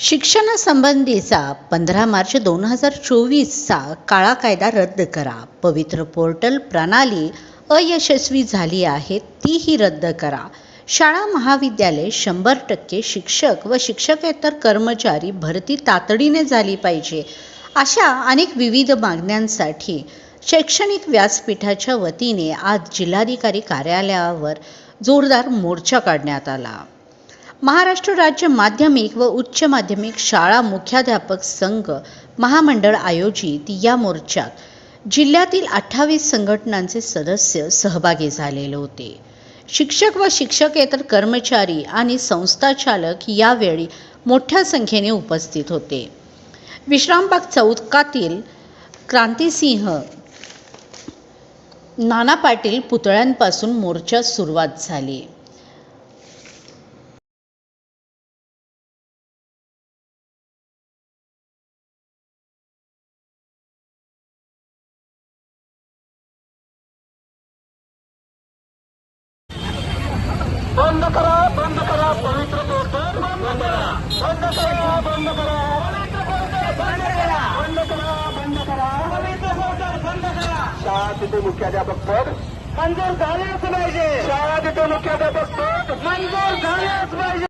शिक्षणासंबंधीचा पंधरा मार्च दोन हजार चोवीसचा काळा कायदा रद्द करा. पवित्र पोर्टल प्रणाली अयशस्वी झाली आहे तीही रद्द करा. शाळा महाविद्यालय शंभर टक्के शिक्षक व शिक्षकेतर कर्मचारी भरती तातडीने झाली पाहिजे अशा अनेक विविध मागण्यांसाठी शैक्षणिक व्यासपीठाच्या वतीने आज जिल्हाधिकारी कार्यालयावर जोरदार मोर्चा काढण्यात आला. महाराष्ट्र राज्य माध्यमिक व उच्च माध्यमिक शाळा मुख्याध्यापक संघ महामंडळ आयोजित या मोर्चात जिल्ह्यातील अठ्ठावीस संघटनांचे सदस्य सहभागी झालेले होते. शिक्षक व शिक्षकेतर कर्मचारी आणि संस्थाचालक यावेळी मोठ्या संख्येने उपस्थित होते. विश्रामबाग चौकातील क्रांतिसिंह नाना पाटील पुतळ्यांपासून मोर्चा सुरुवात झाली. करा बंद करा पवित्र पोर्टल बंद करा. बंद करा बंद करा. पवित्र पोर्टल बंद करा. बंद करा बंद करा. पवित्र पोर्टल बंद करा. शाळा तिथे मुख्याध्यापक पद. मंजूर झालेच पाहिजे. शाळा तिथे मुख्याध्यापक पद. मंजूर झालेच पाहिजे.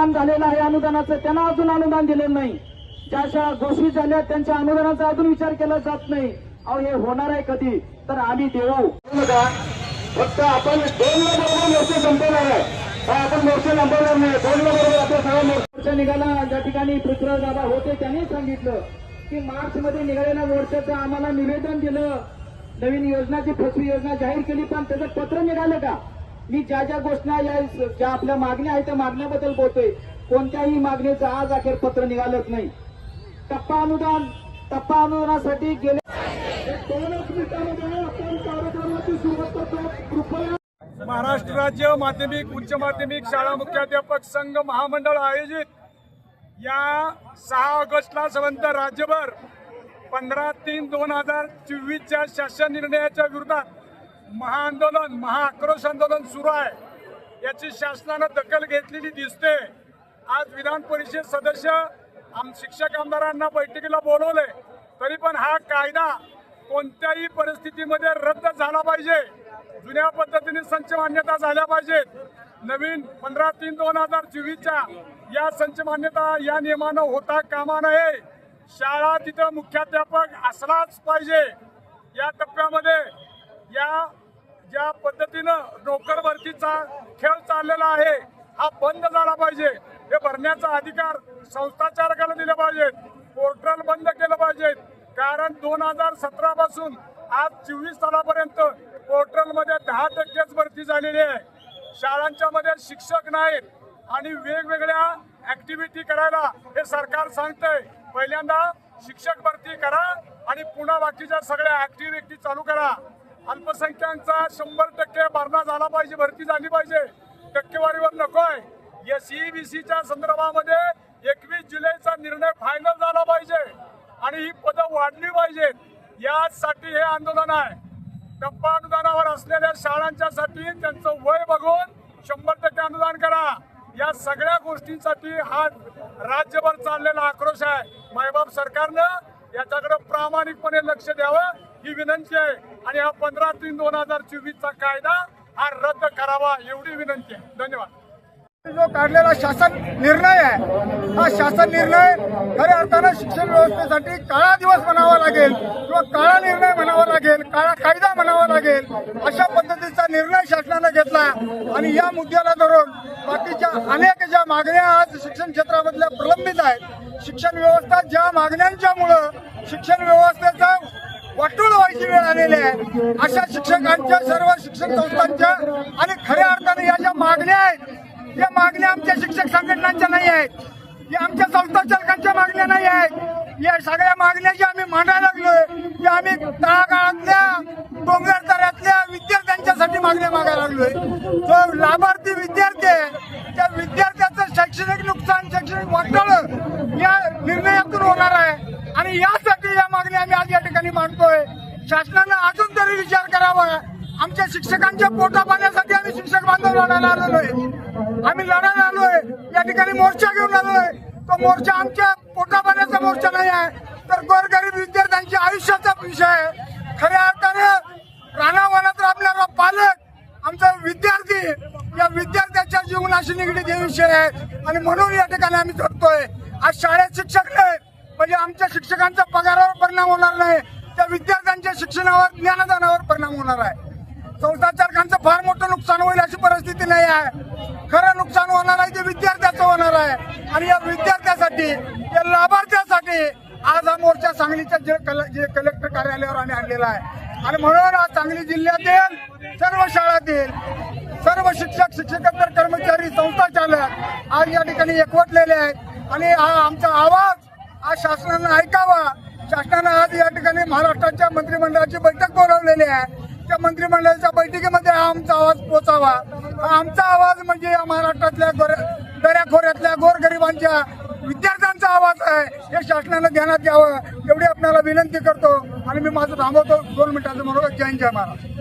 वयोमान झालेलं आहे अनुदानाचं त्यांना अजून अनुदान दिलेलं नाही. ज्या शाळा घोषित झाल्या त्यांच्या अनुदानाचा अजून विचार केला जात नाही. अहो हे होणार आहे कधी? तर आम्ही देऊ. फक्त आपण दोन बरोबर मोर्चे संपवणार आहे. आपण मोर्चे संपवणार नाही? दोन बरोबर आपला सगळा मोर्चा निघाला. ज्या ठिकाणी पृथ्वीराज दादा होते त्यांनी सांगितलं की मार्च मध्ये निघालेल्या मोर्चाचं आम्हाला निवेदन दिलं. नवीन योजनाची फसवी योजना जाहीर केली पण त्याचं पत्र निघालं का? मी ज्या ज्या घोषणा या ज्या आपल्या मागण्या आहेत त्या मागण्याबद्दल बोलतोय. कोणत्याही मागणीचं आज अखेर पत्र निघालत नाही. टप्पा अनुदान टप्पा अनुदानासाठी गेले दोनच मिनिटांमध्ये आपण कार्यक्रमाची सुरुवात करतो कृपया महाराष्ट्र राज्य माध्यमिक उच्च माध्यमिक शाळा मुख्याध्यापक संघ महामंडळ आयोजित या सहा ऑगस्टला संबंध राज्यभर पंधरा तीन दोन हजार चोवीसच्या शासन निर्णयाच्या विरोधात महाआंदोलन महाआक्रोश आंदोलन सुरू आहे. याची शासनानं दखल घेतलेली दिसते. आज विधान परिषद सदस्य आम शिक्षक आमदारांना बैठकीला बोलवले. तरी पण हा कायदा कोणत्याही परिस्थितीमध्ये रद्द झाला पाहिजे. जुन्या पद्धतीने संच मान्यता झाल्या पाहिजेत. नवीन पंधरा तीन दोन हजार चोवीसच्या या संच मान्यता या नियमानं होता कामा नये. शाळा तिथं मुख्याध्यापक असलाच पाहिजे. या टप्प्यामध्ये या ज्या पद्धतीनं नोकरभरतीचा खेळ चाललेला आहे हा बंद झाला पाहिजे. हे भरण्याचा अधिकार संस्थाचालकाला दिला पाहिजेत पोर्टल बंद केलं पाहिजे. कारण दोन हजार सतरा पासून आज चोवीस सालापर्यंत पोर्टलमध्ये दहा टक्केच भरती झालेली आहे. शाळांच्या मध्ये शिक्षक नाहीत आणि वेगवेगळ्या ऍक्टिव्हिटी करायला हे सरकार सांगतंय. पहिल्यांदा शिक्षक भरती करा आणि पुन्हा बाकीच्या सगळ्या ऍक्टिव्हिटी चालू करा. अल्पसंख्याकांचा शंभर टक्के भरणा झाला पाहिजे भरती झाली पाहिजे. टक्केवारीवर नकोय या सीईबीसीच्या संदर्भामध्ये एकवीस जुलैचा निर्णय फायनल झाला पाहिजे. आणि ही पदं वाढली पाहिजेत. यासाठी हे आंदोलन आहे. टप्पा अनुदानावर असलेल्या शाळांच्यासाठी त्यांचं वय बघून शंभर टक्के अनुदान करा. या सगळ्या गोष्टींसाठी हा राज्यभर चाललेला आक्रोश आहे. मायबाप सरकारनं याच्याकडे प्रामाणिकपणे लक्ष द्यावं. ही विनंती आहे. आणि हा पंधरा तीन दोन हजार चोवीसचा कायदा हा रद्द करावा एवढी विनंती आहे. धन्यवाद. जो काढलेला शासन निर्णय आहे हा शासन निर्णय खऱ्या अर्थानं शिक्षण व्यवस्थेसाठी काळा दिवस म्हणावा लागेल किंवा काळा निर्णय म्हणावा लागेल काळा कायदा म्हणावा लागेल अशा पद्धतीचा निर्णय शासनानं घेतला. आणि या मुद्द्याला धरून बाकीच्या अनेक ज्या मागण्या आज शिक्षण क्षेत्रामधल्या प्रलंबित आहेत शिक्षण व्यवस्था ज्या मागण्यांच्यामुळं शिक्षण व्यवस्थेचा वाटोळ व्हायची वेळ आलेली आहे. अशा शिक्षकांच्या सर्व शिक्षण संस्थांच्या आणि खऱ्या अर्थाने या ज्या मागण्या आहेत या मागण्या आमच्या शिक्षक संघटनांच्या नाही आहेत. या आमच्या संस्था चालकांच्या मागण्या नाही आहेत. या सगळ्या मागण्या ज्या आम्ही मांडायला लागलोय त्या आम्ही तळागाळातल्या डोंगर तऱ्यातल्या विद्यार्थ्यांच्यासाठी मागण्या मागायला लागलोय. जो लाभार्थी विद्यार्थी आहे त्या विद्यार्थ्याचं शैक्षणिक नुकसान शैक्षणिक वाटोळं या निर्णयातून होणार आहे. आणि या यासाठी या मागण्या आम्ही आज या ठिकाणी मांडतोय. शासनानं अजून तरी विचार करावा. आमच्या शिक्षकांच्या पोटा पाण्यासाठी आम्ही शिक्षक बांधव लढायला आलेलोय. आम्ही लढायला आलोय. या ठिकाणी मोर्चा घेऊन आलोय. तो मोर्चा आमच्या पोटा पाण्याचा मोर्चा नाही आहे तर गोरगरीब विद्यार्थ्यांच्या आयुष्याचा विषय आहे. खऱ्या अर्थाने रानावनात राबणारा पालक आमचा विद्यार्थी या विद्यार्थ्याच्या जीवनाशी निगडीत हे विषय आहे आणि म्हणून या ठिकाणी आम्ही झटतोय आज शाळेत शिक्षक नाही म्हणजे आमच्या शिक्षकांचा पगारावर परिणाम होणार नाही त्या विद्यार्थ्यांच्या शिक्षणावर ज्ञानदानावर परिणाम होणार आहे. संस्था चालकांचं फार मोठं नुकसान होईल अशी परिस्थिती नाही आहे. खरं नुकसान होणार आहे ते विद्यार्थ्याचं होणार आहे. आणि या विद्यार्थ्यासाठी या लाभार्थ्यासाठी आज हा मोर्चा सांगलीच्या जे कल- जे कलेक्टर कार्यालयावर आम्ही आणलेला आहे. आणि म्हणून आज सांगली जिल्ह्यातील सर्व शाळातील सर्व शिक्षक शिक्षकेतर कर्मचारी संस्था चालक आज या ठिकाणी एकवटलेले आहेत. आणि हा आमचा आवाज आज शासनानं ऐकावा. शासनानं आज या ठिकाणी महाराष्ट्राच्या मंत्रिमंडळाची बैठक बोलावलेली आहे. त्या मंत्रिमंडळाच्या बैठकीमध्ये हा आमचा आवाज पोचावा. आमचा आवाज म्हणजे या महाराष्ट्रातल्या गोर दऱ्याखोऱ्यातल्या गोरगरिबांच्या विद्यार्थ्यांचा आवाज आहे. हे शासनानं ध्यानात घ्यावं. एवढी आपल्याला विनंती करतो. आणि मी माझं थांबवतो. दोन मिनिटाचं म्हणून जय जय महाराष्ट्र.